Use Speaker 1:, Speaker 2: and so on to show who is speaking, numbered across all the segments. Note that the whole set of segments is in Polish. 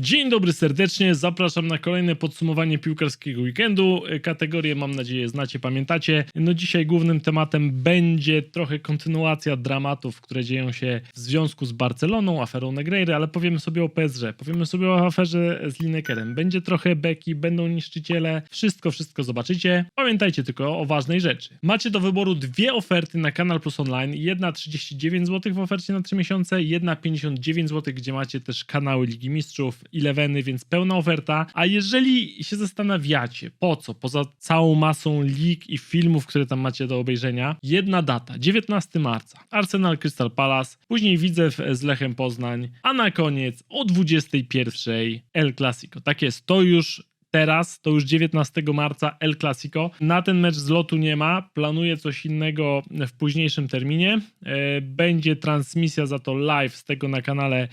Speaker 1: Dzień dobry serdecznie, zapraszam na kolejne podsumowanie piłkarskiego weekendu. Kategorie mam nadzieję znacie, pamiętacie. No dzisiaj głównym tematem będzie trochę kontynuacja dramatów, które dzieją się w związku z Barceloną, aferą Negreira, ale powiemy sobie o PSG, powiemy sobie o aferze z Linekerem. Będzie trochę beki, będą niszczyciele, wszystko, wszystko zobaczycie. Pamiętajcie tylko o ważnej rzeczy. Macie do wyboru dwie oferty na Kanal Plus Online. Jedna 39 zł w ofercie na 3 miesiące, jedna 59 zł, gdzie macie też kanały Ligi Mistrzów, Eleveny, więc pełna oferta. A jeżeli się zastanawiacie, po co, poza całą masą lig i filmów, które tam macie do obejrzenia, jedna data, 19 marca, Arsenal Crystal Palace, później Widzew z Lechem Poznań, a na koniec o 21 El Clasico. Tak jest, to już teraz, to już 19 marca El Clasico. Na ten mecz zlotu nie ma, planuję coś innego w późniejszym terminie. E, Będzie transmisja za to live z tego na kanale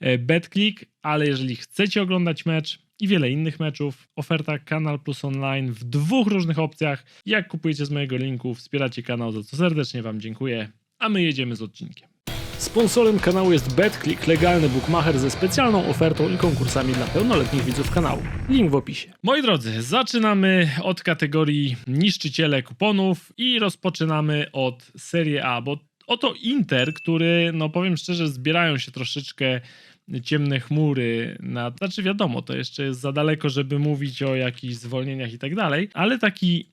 Speaker 1: e, BetClick, ale jeżeli chcecie oglądać mecz i wiele innych meczów, oferta Kanal Plus Online w dwóch różnych opcjach. Jak kupujecie z mojego linku, wspieracie kanał, za co serdecznie Wam dziękuję, a my jedziemy z odcinkiem. Sponsorem kanału jest BetClick, legalny bookmacher ze specjalną ofertą i konkursami dla pełnoletnich widzów kanału. Link w opisie. Moi drodzy, zaczynamy od kategorii niszczyciele kuponów i rozpoczynamy od Serie A, bo oto Inter, który, no powiem szczerze, zbierają się troszeczkę ciemne chmury, na, znaczy wiadomo, to jeszcze jest za daleko, żeby mówić o jakichś zwolnieniach i tak dalej, ale taki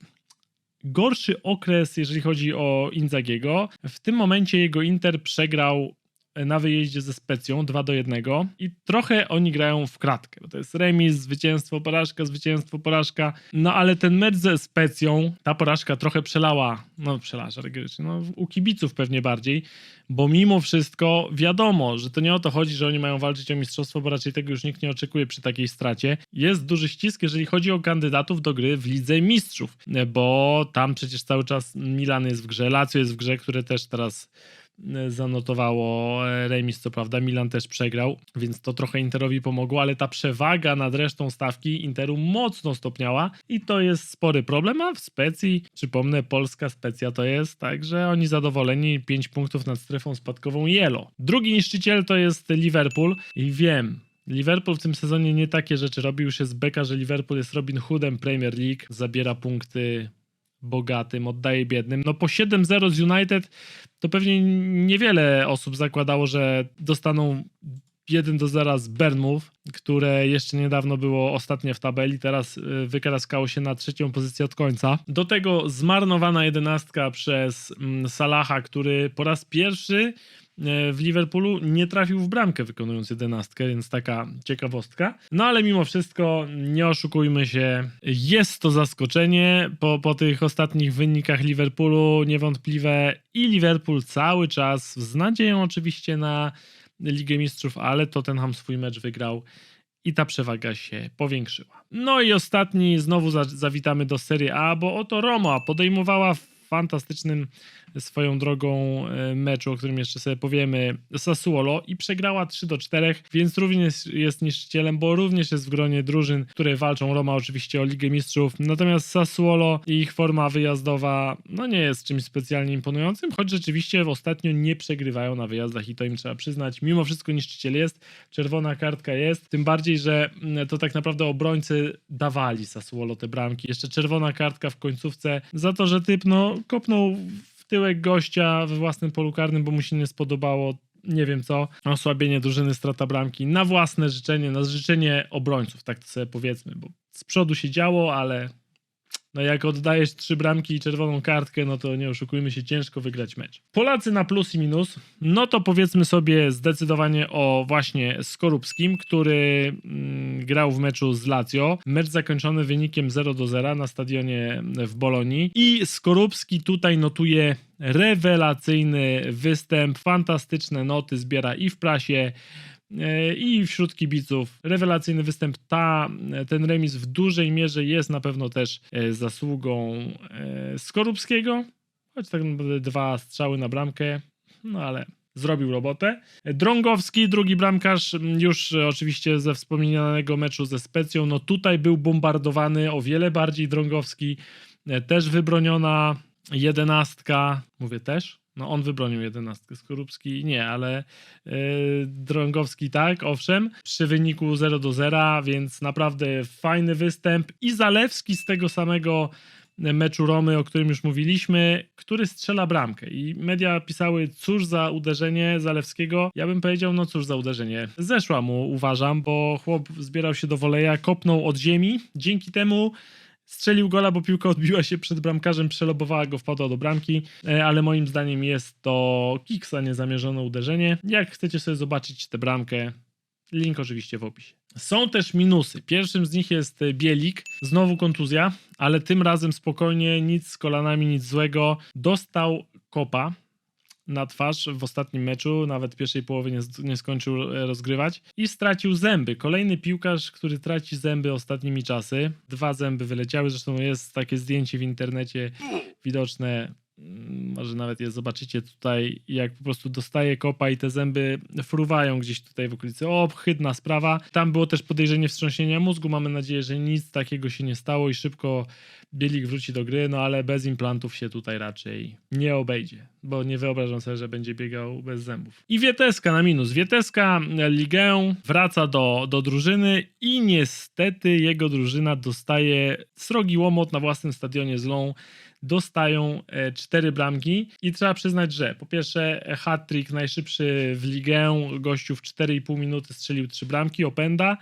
Speaker 1: gorszy okres, jeżeli chodzi o Inzagiego. W tym momencie jego Inter przegrał na wyjeździe ze Specją 2 do 1 i trochę oni grają w kratkę, to jest remis, zwycięstwo, porażka, zwycięstwo, porażka, no ale ten mecz ze Specją, ta porażka trochę przelała, no przelała rygorycznie, no u kibiców pewnie bardziej, bo mimo wszystko wiadomo, że to nie o to chodzi, że oni mają walczyć o mistrzostwo, bo raczej tego już nikt nie oczekuje przy takiej stracie. Jest duży ścisk, jeżeli chodzi o kandydatów do gry w Lidze Mistrzów, bo tam przecież cały czas Milan jest w grze, Lazio jest w grze, które też teraz zanotowało e, remis, co prawda Milan też przegrał, więc to trochę Interowi pomogło, ale ta przewaga nad resztą stawki Interu mocno stopniała i to jest spory problem, a w Specji, przypomnę, polska Specja to jest, także oni zadowoleni, 5 punktów nad strefą spadkową Jelo. Drugi niszczyciel to jest Liverpool i wiem, Liverpool w tym sezonie nie takie rzeczy robi, już jest beka, że Liverpool jest Robin Hoodem Premier League, zabiera punkty bogatym, oddaje biednym. No po 7-0 z United to pewnie niewiele osób zakładało, że dostaną 1 do 0 z Burnmouth, które jeszcze niedawno było ostatnie w tabeli, teraz y, wykaraskało się na trzecią pozycję od końca. Do tego zmarnowana jedenastka przez mm, Salaha, który po raz pierwszy w Liverpoolu nie trafił w bramkę wykonując jedenastkę, więc taka ciekawostka. No ale mimo wszystko nie oszukujmy się, jest to zaskoczenie po, po tych ostatnich wynikach Liverpoolu niewątpliwe i Liverpool cały czas z nadzieją oczywiście na Ligę Mistrzów, ale Tottenham swój mecz wygrał i ta przewaga się powiększyła. No i ostatni, znowu za, zawitamy do Serie A, bo oto Roma podejmowała w fantastycznym swoją drogą e, meczu, o którym jeszcze sobie powiemy, Sassuolo i przegrała 3 do 4, więc również jest niszczycielem, bo również jest w gronie drużyn, które walczą Roma oczywiście o Ligę Mistrzów. Natomiast Sassuolo i ich forma wyjazdowa no nie jest czymś specjalnie imponującym, choć rzeczywiście ostatnio nie przegrywają na wyjazdach i to im trzeba przyznać. Mimo wszystko niszczyciel jest, czerwona kartka jest, tym bardziej, że mm, to tak naprawdę obrońcy dawali Sassuolo te bramki. Jeszcze czerwona kartka w końcówce za to, że typ no kopnął tyłek gościa we własnym polu karnym, bo mu się nie spodobało nie wiem co, osłabienie drużyny, strata bramki, na własne życzenie, na życzenie obrońców, tak to sobie powiedzmy, bo z przodu się działo, ale no jak oddajesz trzy bramki i czerwoną kartkę, no to nie oszukujmy się, ciężko wygrać mecz. Polacy na plus i minus, no to powiedzmy sobie zdecydowanie o właśnie Skorupskim, który mm, grał w meczu z Lazio. Mecz zakończony wynikiem 0 do 0 na stadionie w Bolonii i Skorupski tutaj notuje rewelacyjny występ, fantastyczne noty zbiera i w prasie, e, i wśród kibiców. Rewelacyjny występ. Ta, ten remis w dużej mierze jest na pewno też e, zasługą e, Skorupskiego, choć tak naprawdę dwa strzały na bramkę, no ale zrobił robotę. Drągowski, drugi bramkarz, m, już e, oczywiście ze wspomnianego meczu ze Specją, no tutaj był bombardowany o wiele bardziej Drągowski, e, też wybroniona jedenastka, mówię też, No on wybronił jedenastkę, Skorupski nie, ale yy, Drągowski tak, owszem, przy wyniku 0 do 0, więc naprawdę fajny występ. I Zalewski z tego samego meczu Romy, o którym już mówiliśmy, który strzela bramkę i media pisały cóż za uderzenie Zalewskiego, ja bym powiedział no cóż za uderzenie. Zeszła mu uważam, bo chłop zbierał się do woleja, kopnął od ziemi, dzięki temu strzelił gola, bo piłka odbiła się przed bramkarzem, przelobowała go, wpadła do bramki, e, ale moim zdaniem jest to kiks, a nie zamierzone uderzenie. Jak chcecie sobie zobaczyć tę bramkę, link oczywiście w opisie. Są też minusy. Pierwszym z nich jest e, Bielik, znowu kontuzja, ale tym razem spokojnie, nic z kolanami, nic złego. Dostał kopa, na twarz w ostatnim meczu, nawet pierwszej połowie nie, nie skończył e, rozgrywać i stracił zęby. Kolejny piłkarz, który traci zęby ostatnimi czasy. Dwa zęby wyleciały, zresztą jest takie zdjęcie w internecie widoczne. Mm, Może nawet je zobaczycie tutaj, jak po prostu dostaje kopa i te zęby fruwają gdzieś tutaj w okolicy. O, chydna sprawa. Tam było też podejrzenie wstrząsienia mózgu. Mamy nadzieję, że nic takiego się nie stało i szybko Bielik wróci do gry, no ale bez implantów się tutaj raczej nie obejdzie, bo nie wyobrażam sobie, że będzie biegał bez zębów. I Wieteska na minus. Wieteska ligę wraca do, do drużyny i niestety jego drużyna dostaje srogi łomot na własnym stadionie z Lą. Dostają e, cztery bramki i trzeba przyznać, że po pierwsze hat-trick najszybszy w ligę, gościu w 4,5 minuty strzelił trzy bramki, Openda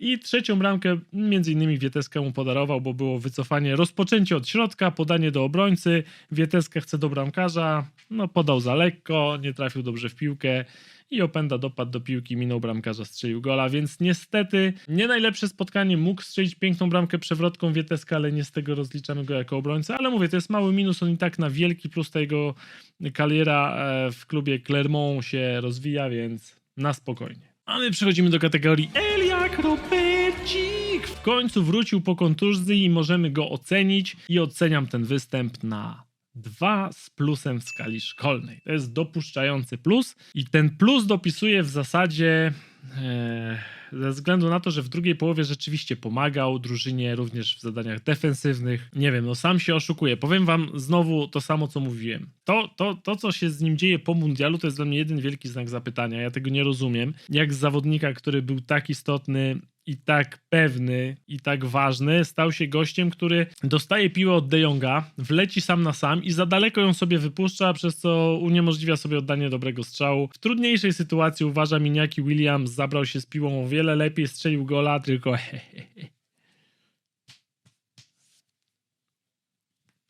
Speaker 1: i trzecią bramkę między innymi Wieteska mu podarował, bo było wycofanie, rozpoczęcie od środka, podanie do obrońcy, Wieteska chce do bramkarza, no podał za lekko, nie trafił dobrze w piłkę i Openda dopadł do piłki, minął bramkarza, strzelił gola, więc niestety nie najlepsze spotkanie, mógł strzelić piękną bramkę przewrotką Wieteska, ale nie z tego rozliczamy go jako obrońcę, ale mówię, to jest mały minus, on i tak na wielki plus ta jego kariera e, w klubie Clermont się rozwija, więc na spokojnie. A my przechodzimy do kategorii Eliak Robercik. W końcu wrócił po kontuzji i możemy go ocenić i oceniam ten występ na 2 z plusem w skali szkolnej. To jest dopuszczający plus i ten plus dopisuje w zasadzie e, ze względu na to, że w drugiej połowie rzeczywiście pomagał drużynie również w zadaniach defensywnych. Nie wiem, no sam się oszukuje. Powiem wam znowu to samo, co mówiłem. To, to, to co się z nim dzieje po mundialu, to jest dla mnie jeden wielki znak zapytania. Ja tego nie rozumiem. Jak z zawodnika, który był tak istotny i tak pewny i tak ważny, stał się gościem, który dostaje piłę od De Jonga, wleci sam na sam i za daleko ją sobie wypuszcza, przez co uniemożliwia sobie oddanie dobrego strzału. W trudniejszej sytuacji uważam Iniaki Williams zabrał się z piłą o wiele lepiej, strzelił gola, tylko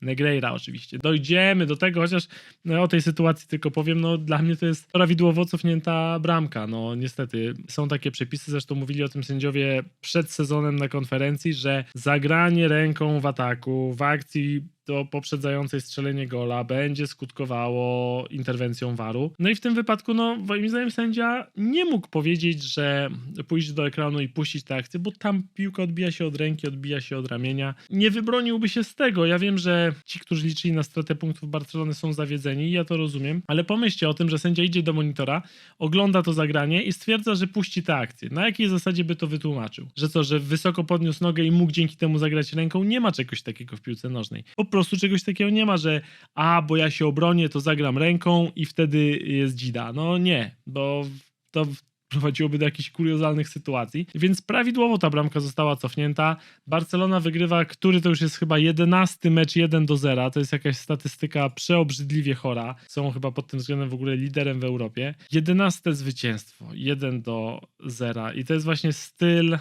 Speaker 1: Negreira oczywiście. Dojdziemy do tego, chociaż no, o tej sytuacji tylko powiem, no dla mnie to jest prawidłowo cofnięta bramka. No niestety są takie przepisy, zresztą mówili o tym sędziowie przed sezonem na konferencji, że zagranie ręką w ataku, w akcji do poprzedzającej strzelenie gola będzie skutkowało interwencją waru. No i w tym wypadku, no moim zdaniem sędzia nie mógł powiedzieć, że pójść do ekranu i puścić tę akcję, bo tam piłka odbija się od ręki, odbija się od ramienia. Nie wybroniłby się z tego. Ja wiem, że ci, którzy liczyli na stratę punktów Barcelony są zawiedzeni ja to rozumiem, ale pomyślcie o tym, że sędzia idzie do monitora, ogląda to zagranie i stwierdza, że puści tę akcję. Na jakiej zasadzie by to wytłumaczył? Że co, że wysoko podniósł nogę i mógł dzięki temu zagrać ręką? Nie ma czegoś takiego w piłce nożnej. Po prostu czegoś takiego nie ma, że a, bo ja się obronię, to zagram ręką i wtedy jest dzida. No nie, bo to prowadziłoby do jakichś kuriozalnych sytuacji. Więc prawidłowo ta bramka została cofnięta. Barcelona wygrywa, który to już jest chyba 11 mecz 1 do 0. To jest jakaś statystyka przeobrzydliwie chora. Są chyba pod tym względem w ogóle liderem w Europie. 11 zwycięstwo 1 do 0. I to jest właśnie styl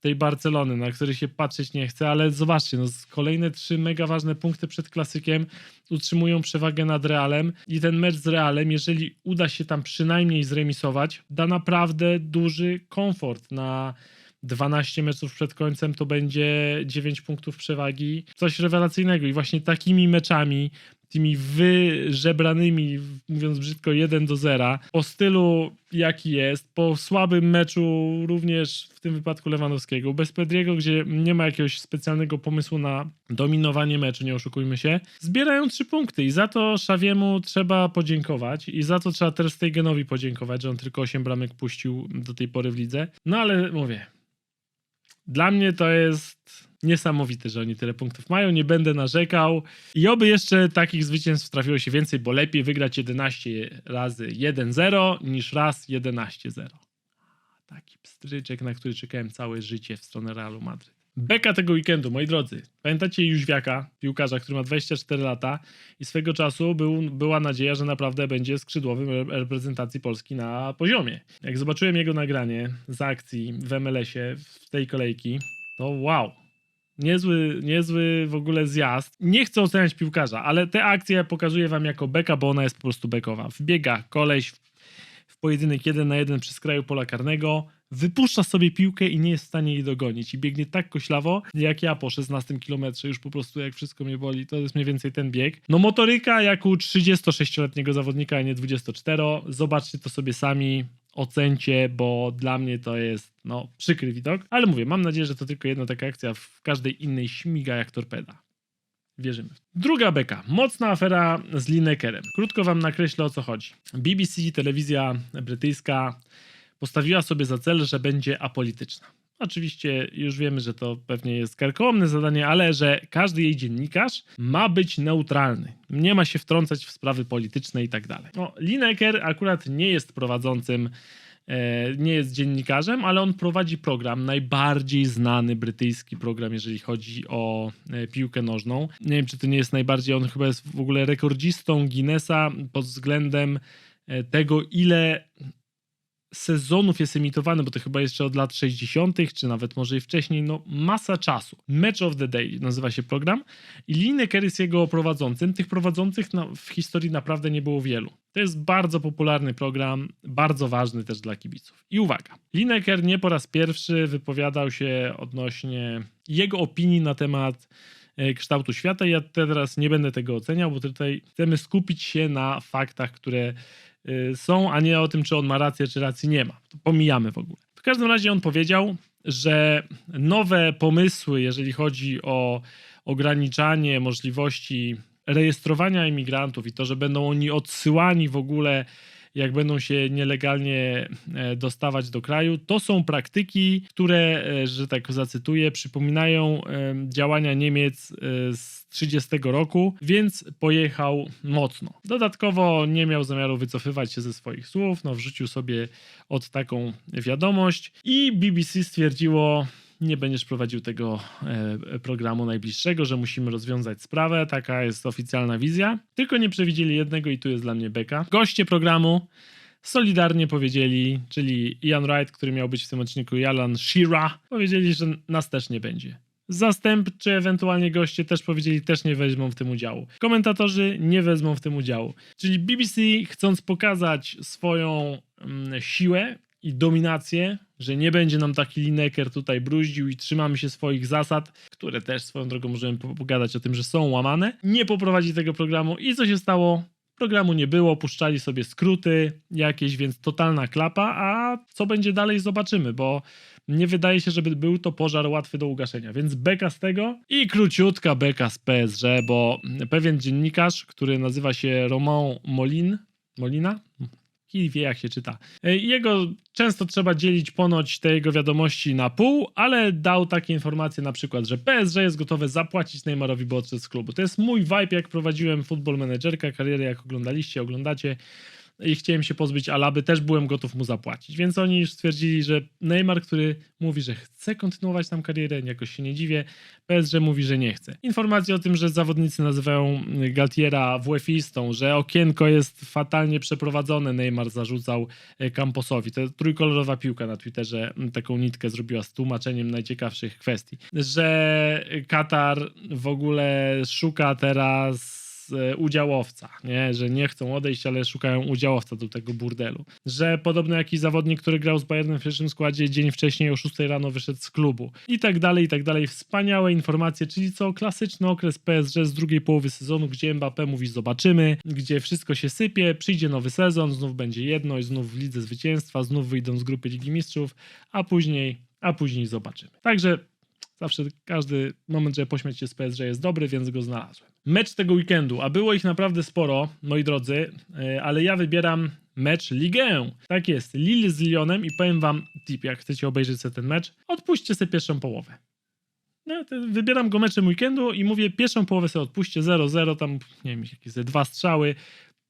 Speaker 1: tej Barcelony, na który się patrzeć nie chce, ale zobaczcie, no, kolejne trzy mega ważne punkty przed klasykiem utrzymują przewagę nad Realem i ten mecz z Realem, jeżeli uda się tam przynajmniej zremisować, da naprawdę duży komfort na 12 meczów przed końcem to będzie 9 punktów przewagi. Coś rewelacyjnego i właśnie takimi meczami, tymi wyżebranymi, mówiąc brzydko, 1 do 0, po stylu jaki jest, po słabym meczu również w tym wypadku Lewandowskiego, bez Pedriego, gdzie nie ma jakiegoś specjalnego pomysłu na dominowanie meczu, nie oszukujmy się, zbierają 3 punkty i za to Szawiemu trzeba podziękować i za to trzeba Ter Stegenowi podziękować, że on tylko 8 bramek puścił do tej pory w lidze. No ale mówię, dla mnie to jest Niesamowite, że oni tyle punktów mają, nie będę narzekał. I oby jeszcze takich zwycięstw trafiło się więcej, bo lepiej wygrać 11 razy 1-0 niż raz 11-0. Taki pstryczek, na który czekałem całe życie w stronę Realu Madryt. Beka tego weekendu, moi drodzy. Pamiętacie Jóźwiaka, piłkarza, który ma 24 lata i swego czasu był, była nadzieja, że naprawdę będzie skrzydłowym re- reprezentacji Polski na poziomie. Jak zobaczyłem jego nagranie z akcji w MLS-ie, w tej kolejki, to wow. Niezły, niezły w ogóle zjazd. Nie chcę oceniać piłkarza, ale te akcje pokazuję wam jako beka, bo ona jest po prostu bekowa. Wbiega koleś w, pojedynek jeden na jeden przy skraju pola karnego, wypuszcza sobie piłkę i nie jest w stanie jej dogonić. I biegnie tak koślawo, jak ja po 16 kilometrze, już po prostu jak wszystko mnie boli, to jest mniej więcej ten bieg. No motoryka jak u 36-letniego zawodnika, a nie 24. Zobaczcie to sobie sami, ocencie, bo dla mnie to jest no przykry widok. Ale mówię, mam nadzieję, że to tylko jedna taka akcja, w każdej innej śmiga jak torpeda. Wierzymy. Druga beka. Mocna afera z Linekerem. Krótko wam nakreślę o co chodzi. BBC, telewizja brytyjska, postawiła sobie za cel, że będzie apolityczna. Oczywiście już wiemy, że to pewnie jest karkołomne zadanie, ale że każdy jej dziennikarz ma być neutralny. Nie ma się wtrącać w sprawy polityczne i tak dalej. No, Lineker akurat nie jest prowadzącym, e, nie jest dziennikarzem, ale on prowadzi program, najbardziej znany brytyjski program, jeżeli chodzi o e, piłkę nożną. Nie wiem, czy to nie jest najbardziej, on chyba jest w ogóle rekordzistą Guinnessa pod względem e, tego, ile sezonów jest emitowany, bo to chyba jeszcze od lat 60., czy nawet może i wcześniej, no masa czasu. Match of the Day nazywa się program i Lineker jest jego prowadzącym. Tych prowadzących no, w historii naprawdę nie było wielu. To jest bardzo popularny program, bardzo ważny też dla kibiców. I uwaga, Lineker nie po raz pierwszy wypowiadał się odnośnie jego opinii na temat kształtu świata. Ja teraz nie będę tego oceniał, bo tutaj chcemy skupić się na faktach, które y, są, a nie o tym, czy on ma rację, czy racji nie ma. To pomijamy w ogóle. W każdym razie on powiedział, że nowe pomysły, jeżeli chodzi o ograniczanie możliwości rejestrowania imigrantów i to, że będą oni odsyłani w ogóle, jak będą się nielegalnie e, dostawać do kraju, to są praktyki, które, e, że tak zacytuję, przypominają działania Niemiec e, z 30 roku, więc pojechał mocno. Dodatkowo nie miał zamiaru wycofywać się ze swoich słów, no wrzucił sobie od taką wiadomość i BBC stwierdziło, nie będziesz prowadził tego e, programu najbliższego, że musimy rozwiązać sprawę, taka jest oficjalna wizja. Tylko nie przewidzieli jednego i tu jest dla mnie beka. Goście programu solidarnie powiedzieli, czyli Ian Wright, który miał być w tym odcinku, i Alan Shearer, powiedzieli, że nas też nie będzie. Zastępczy, ewentualnie goście też powiedzieli, też nie weźmą w tym udziału. Komentatorzy nie wezmą w tym udziału. Czyli BBC, chcąc pokazać swoją mm, siłę i dominację, że nie będzie nam taki Lineker tutaj bruździł i trzymamy się swoich zasad, które też swoją drogą możemy po- pogadać o tym, że są łamane, nie poprowadzi tego programu i co się stało? Programu nie było, puszczali sobie skróty jakieś, więc totalna klapa, a co będzie dalej zobaczymy, bo nie wydaje się, żeby był to pożar łatwy do ugaszenia, więc beka z tego i króciutka beka z PSG, bo pewien dziennikarz, który nazywa się Romain Molin, Molina? Kij wie jak się czyta. E, Jego często trzeba dzielić ponoć te jego wiadomości na pół, ale dał takie informacje na przykład, że PSG jest gotowe zapłacić Neymarowi, bo odszedł z klubu. To jest mój vibe, jak prowadziłem Football Managerka, karierę jak oglądaliście, oglądacie i chciałem się pozbyć Alaby, też byłem gotów mu zapłacić. Więc oni już stwierdzili, że Neymar, który mówi, że chce kontynuować tam karierę, jakoś się nie dziwię, PSG mówi, że nie chce. Informacje o tym, że zawodnicy nazywają Galtiera WF-istą, że okienko jest fatalnie przeprowadzone, Neymar zarzucał e, Camposowi. To trójkolorowa piłka na Twitterze taką nitkę zrobiła z tłumaczeniem najciekawszych kwestii. Że Katar w ogóle szuka teraz e, udziałowca, nie? że nie chcą odejść, ale szukają udziałowca do tego burdelu. Że podobno jakiś zawodnik, który grał z Bayernem w pierwszym składzie, dzień wcześniej o 6 rano wyszedł z klubu. I tak dalej, i tak dalej. Wspaniałe informacje, czyli co klasyczny okres PSG z drugiej połowy sezonu, gdzie Mbappé mówi zobaczymy, gdzie wszystko się sypie, przyjdzie nowy sezon, znów będzie jedność, znów w lidze zwycięstwa, znów wyjdą z grupy Ligi Mistrzów, a później, a później zobaczymy. Także Zawsze każdy moment, żeby pośmiać się z PSG jest dobry, więc go znalazłem. Mecz tego weekendu, a było ich naprawdę sporo, moi drodzy, yy, ale ja wybieram mecz Ligę. Tak jest, Lille z Lyonem i powiem wam tip, jak chcecie obejrzeć sobie ten mecz, odpuśćcie sobie pierwszą połowę. No, wybieram go meczem weekendu i mówię, pierwszą połowę sobie odpuśćcie 0-0, tam nie wiem, jakieś dwa strzały.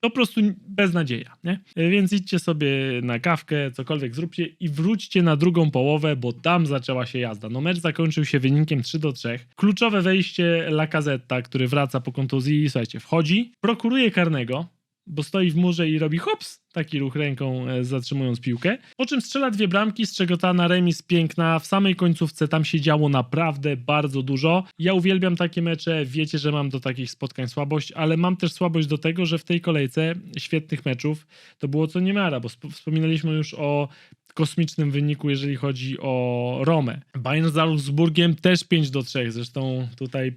Speaker 1: Po prostu beznadzieja, nie? Więc idźcie sobie na kawkę, cokolwiek zróbcie i wróćcie na drugą połowę, bo tam zaczęła się jazda. No mecz zakończył się wynikiem 3 do 3. Kluczowe wejście Lacazetta, który wraca po kontuzji, słuchajcie, wchodzi, prokuruje karnego, bo stoi w murze i robi hops, taki ruch ręką e, zatrzymując piłkę. Po czym strzela dwie bramki, z czego ta na remis piękna. W samej końcówce tam się działo naprawdę bardzo dużo. Ja uwielbiam takie mecze, wiecie, że mam do takich spotkań słabość, ale mam też słabość do tego, że w tej kolejce świetnych meczów to było co niemiara, bo sp- wspominaliśmy już o kosmicznym wyniku, jeżeli chodzi o Romę. Bayern z Augsburgiem też 5 do 3, zresztą tutaj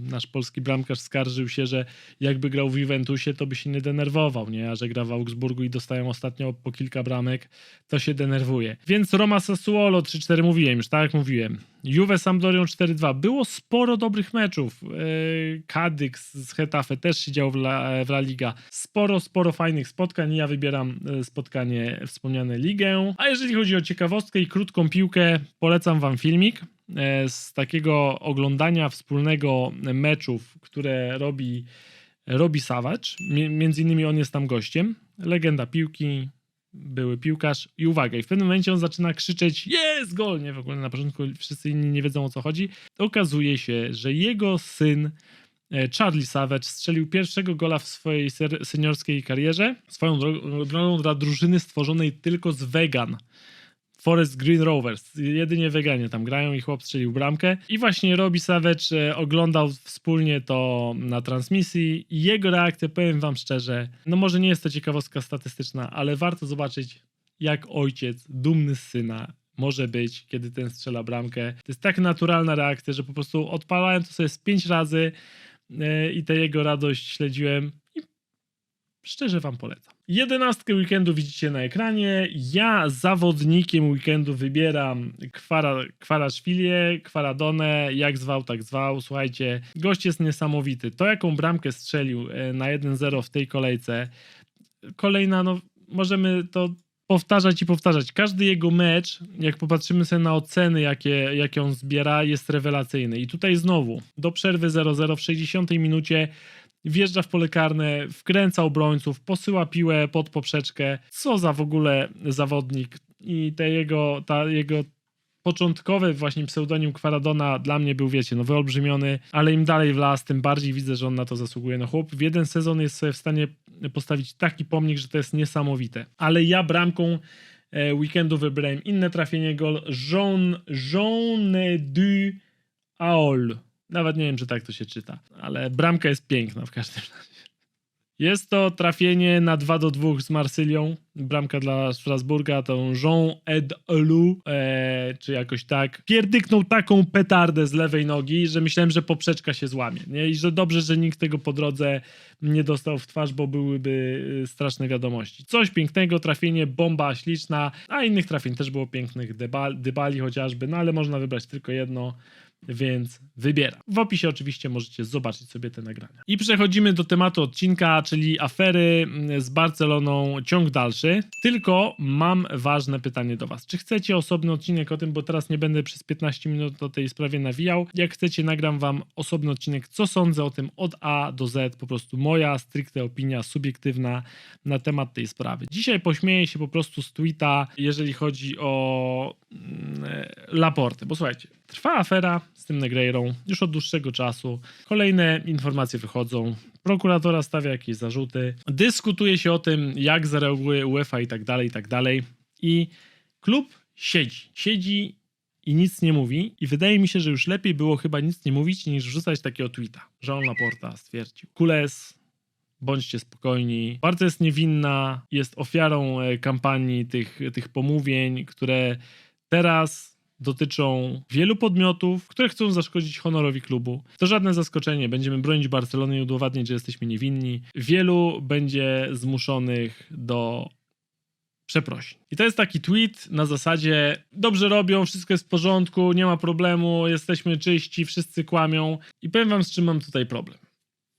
Speaker 1: nasz polski bramkarz skarżył się, że jakby grał w Juventusie, to by się nie denerwował, nie? A że gra w Augsburgu i dostają ostatnio po kilka bramek, to się denerwuje. Więc Roma Sassuolo 3-4 mówiłem już, tak jak mówiłem. Juve Sampdorią 4-2. Było sporo dobrych meczów. Yy, Kadyks z Hetafe też siedział w La, w La Liga. Sporo, sporo fajnych spotkań. Ja wybieram e, spotkanie wspomniane Ligę. A jeżeli chodzi o ciekawostkę i krótką piłkę, polecam wam filmik e, z takiego oglądania wspólnego meczów, które robi, robi. Mi- Między innymi on jest tam gościem. Legenda piłki, były piłkarz i uwaga, i w pewnym momencie on zaczyna krzyczeć jest gol, nie? W ogóle na początku wszyscy inni nie wiedzą o co chodzi. Okazuje się, że jego syn e, Charlie Savage strzelił pierwszego gola w swojej seniorskiej karierze, swoją dro- drogą dla drużyny stworzonej tylko z wegan. Forest Green Rovers. Jedynie weganie tam grają i chłop strzelił bramkę. I właśnie Robbie Savage e, oglądał wspólnie to na transmisji i jego reakcja, powiem wam szczerze, no może nie jest to ciekawostka statystyczna, ale warto zobaczyć, jak ojciec, dumny z syna, może być, kiedy ten strzela bramkę. To jest tak naturalna reakcja, że po prostu odpalałem to sobie z pięć razy e, i tę jego radość śledziłem i szczerze wam polecam. Jedenastkę weekendu widzicie na ekranie. Ja zawodnikiem weekendu wybieram Kwara, Kwaraszwilię, Kwaradonę, jak zwał, tak zwał. Słuchajcie, gość jest niesamowity. To, jaką bramkę strzelił e, na 1-0 w tej kolejce, kolejna, no możemy to powtarzać i powtarzać. Każdy jego mecz, jak popatrzymy sobie na oceny, jakie, jakie on zbiera, jest rewelacyjny. I tutaj znowu, do przerwy 0-0 w 60 minucie wjeżdża w pole karne, wkręca obrońców, posyła piłę pod poprzeczkę. Co za w ogóle zawodnik i te jego, ta jego początkowy właśnie pseudonim Kwaradona dla mnie był, wiecie, no wyolbrzymiony, ale im dalej w las, tym bardziej widzę, że on na to zasługuje. No chłop w jeden sezon jest sobie w stanie postawić taki pomnik, że to jest niesamowite. Ale ja bramką e, weekendu wybrałem inne trafienie gol Jean, Jean du Aol. Nawet nie wiem, czy tak to się czyta, ale bramka jest piękna w każdym razie. Jest to trafienie na 2 do 2 z Marsylią. Bramka dla Strasburga to Jean Edlu, e, czy jakoś tak. Pierdyknął taką petardę z lewej nogi, że myślałem, że poprzeczka się złamie. Nie? I że dobrze, że nikt tego po drodze nie dostał w twarz, bo byłyby y, straszne wiadomości. Coś pięknego, trafienie, bomba śliczna, a innych trafień też było pięknych, Dybali, Dybali chociażby, no ale można wybrać tylko jedno więc wybieram. W opisie oczywiście możecie zobaczyć sobie te nagrania. I przechodzimy do tematu odcinka, czyli afery mm, z Barceloną, ciąg dalszy. Tylko mam ważne pytanie do Was. Czy chcecie osobny odcinek o tym, bo teraz nie będę przez 15 minut o tej sprawie nawijał. Jak chcecie, nagram Wam osobny odcinek, co sądzę o tym od A do Z, po prostu moja stricte opinia subiektywna na temat tej sprawy. Dzisiaj pośmieję się po prostu z tweeta, jeżeli chodzi o e, Laportę, bo słuchajcie, trwa afera z tym Negreirą już od dłuższego czasu. Kolejne informacje wychodzą. Prokuratora stawia jakieś zarzuty. Dyskutuje się o tym, jak zareaguje UEFA i tak dalej, i tak dalej. I klub siedzi. Siedzi i nic nie mówi. I wydaje mi się, że już lepiej było chyba nic nie mówić, niż wrzucać takiego tweeta. Jean Laporta stwierdził. Kules, bądźcie spokojni. Bardzo jest niewinna, jest ofiarą e, kampanii tych, tych pomówień, które teraz dotyczą wielu podmiotów, które chcą zaszkodzić honorowi klubu. To żadne zaskoczenie. Będziemy bronić Barcelony i udowadniać, że jesteśmy niewinni. Wielu będzie zmuszonych do przeprosin. I to jest taki tweet na zasadzie dobrze robią, wszystko jest w porządku, nie ma problemu, jesteśmy czyści, wszyscy kłamią. I powiem wam, z czym mam tutaj problem.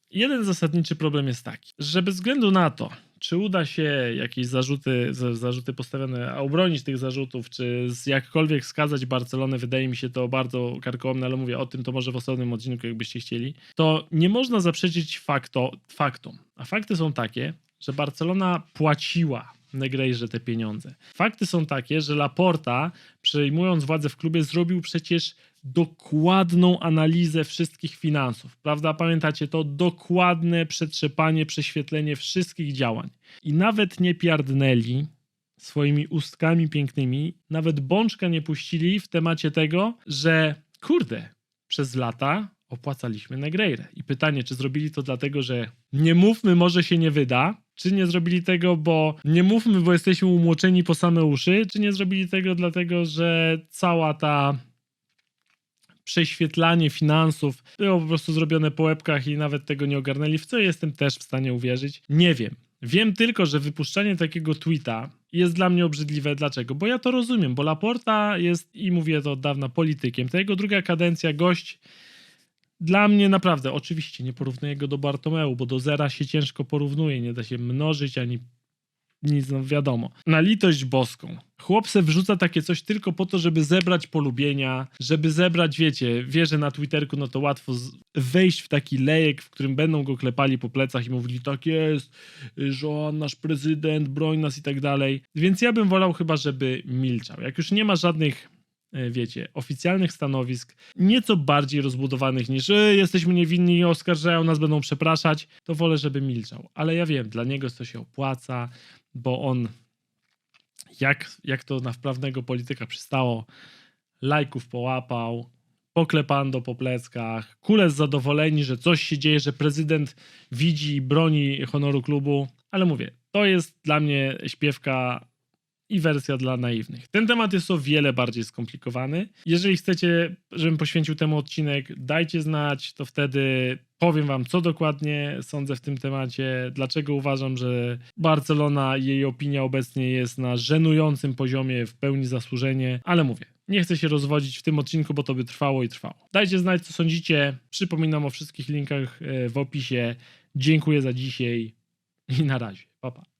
Speaker 1: Jeden zasadniczy problem jest taki, że bez względu na to, czy uda się jakieś zarzuty, zarzuty postawione, a obronić tych zarzutów, czy jakkolwiek skazać Barcelonę, wydaje mi się to bardzo karkołomne, ale mówię o tym to może w osobnym odcinku, jakbyście chcieli, to nie można zaprzeczyć fakto, faktom. A fakty są takie, że Barcelona płaciła Negrejrze te pieniądze. Fakty są takie, że Laporta, przejmując władzę w klubie, zrobił przecież dokładną analizę wszystkich finansów. Prawda? Pamiętacie to? Dokładne przetrzepanie, prześwietlenie wszystkich działań. I nawet nie piardnęli swoimi ustkami pięknymi, nawet bączka nie puścili w temacie tego, że kurde, przez lata opłacaliśmy Negreirę. I pytanie, czy zrobili to dlatego, że nie mówmy, może się nie wyda, czy nie zrobili tego, bo nie mówmy, bo jesteśmy umłoczeni po same uszy, czy nie zrobili tego dlatego, że cała ta prześwietlanie finansów było po prostu zrobione po łebkach i nawet tego nie ogarnęli, w co jestem też w stanie uwierzyć. Nie wiem. Wiem tylko, że wypuszczanie takiego tweeta jest dla mnie obrzydliwe. Dlaczego? Bo ja to rozumiem, bo Laporta jest, i mówię to od dawna, politykiem. To jego druga kadencja, gość dla mnie naprawdę, oczywiście nie porównuję go do Bartomeu, bo do zera się ciężko porównuje, nie da się mnożyć ani nic, no wiadomo. Na litość boską. Chłop se wrzuca takie coś tylko po to, żeby zebrać polubienia, żeby zebrać, wiecie, wie, że na Twitterku no to łatwo wejść w taki lejek, w którym będą go klepali po plecach i mówili, tak jest, Joan, nasz prezydent, broń nas i tak dalej. Więc ja bym wolał chyba, żeby milczał. Jak już nie ma żadnych e, wiecie, oficjalnych stanowisk, nieco bardziej rozbudowanych niż e, jesteśmy niewinni, oskarżają nas, będą przepraszać, to wolę, żeby milczał. Ale ja wiem, dla niego to się opłaca, bo on, jak, jak to na wprawnego polityka przystało, lajków połapał, poklepando po pleckach, kule zadowoleni, że coś się dzieje, że prezydent widzi i broni honoru klubu, ale mówię, to jest dla mnie śpiewka i wersja dla naiwnych. Ten temat jest o wiele bardziej skomplikowany. Jeżeli chcecie, żebym poświęcił temu odcinek, dajcie znać, to wtedy powiem wam, co dokładnie sądzę w tym temacie, dlaczego uważam, że Barcelona i jej opinia obecnie jest na żenującym poziomie, w pełni zasłużenie, ale mówię, nie chcę się rozwodzić w tym odcinku, bo to by trwało i trwało. Dajcie znać, co sądzicie. Przypominam o wszystkich linkach e, w opisie. Dziękuję za dzisiaj i na razie. Pa, pa.